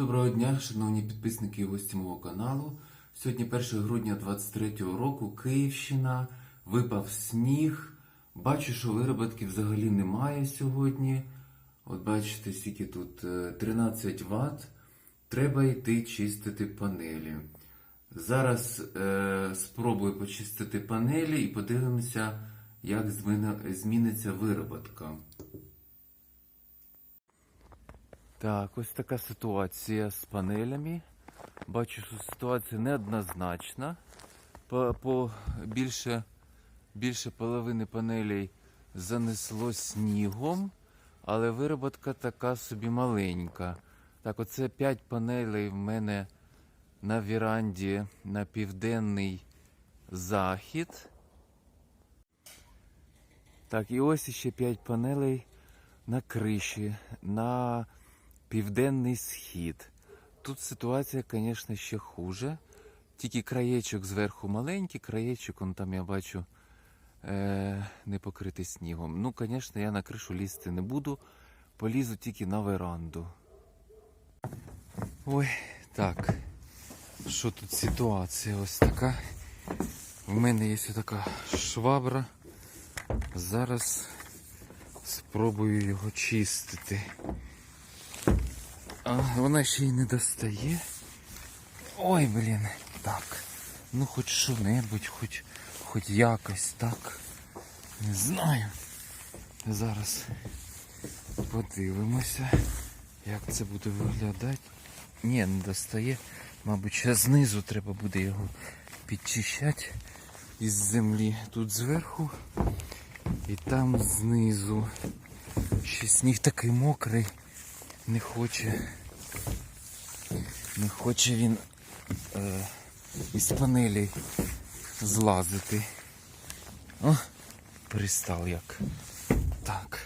Доброго дня, шановні підписники і гості мого каналу. Сьогодні 1 грудня 23 року Київщина, випав сніг. Бачу, що вироботки взагалі немає сьогодні. От бачите, скільки тут е, 13 Вт. Треба йти чистити панелі. Зараз е, спробую почистити панелі і подивимося, як зміниться вироботка. Так, ось така ситуація з панелями. Бачу, що ситуація неоднозначна. По, по більше, більше половини панелей занесло снігом, але вироботка така собі маленька. Так, оце 5 панелей в мене на віранді на південний захід. Так, і ось ще 5 панелей на криші на південний схід. Тут ситуація, звісно, ще хуже. Тільки краєчок зверху маленький, краєчок, он там я бачу, е- не покритий снігом. Ну, звісно, я на кришу лізти не буду, полізу тільки на веранду. Ой, так. Що тут ситуація ось така? В мене є така швабра. Зараз спробую його чистити. А, вона ще й не достає. Ой, блін. Так. Ну хоч що-небудь, хоч, хоч якось так. Не знаю. Зараз подивимося, як це буде виглядати. Ні, не достає. Мабуть, ще знизу треба буде його підчищати із землі. Тут зверху і там знизу. Ще сніг такий мокрий. Не хоче. Не хоче він е, із панелей злазити. О, пристав як. Так.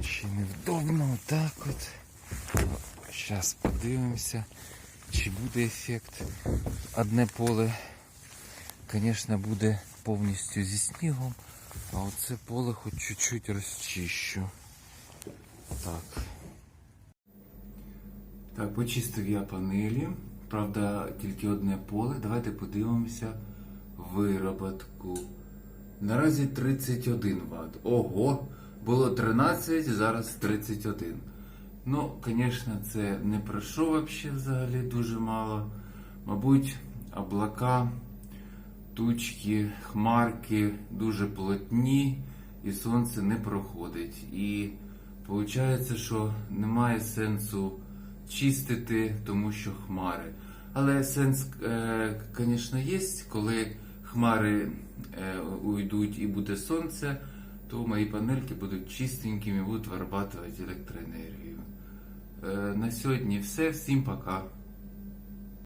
Ще невдобно, отак от. Зараз подивимося, чи буде ефект. Одне поле, звісно, буде повністю зі снігом, а оце поле хоч чуть-чуть розчищу. Так. Так, почистив я панелі. Правда, тільки одне поле. Давайте подивимося вироботку. Наразі 31 Вт. Ого! Було 13, зараз 31. Ну, звісно, це не про що взагалі дуже мало. Мабуть, облака, тучки, хмарки дуже плотні і сонце не проходить. І виходить, що немає сенсу чистити, тому що хмари. Але сенс, звісно, є, коли хмари е, уйдуть і буде сонце, то мої панельки будуть чистенькими будуть вирабатувати електроенергію. Е, на сьогодні все. Всім пока.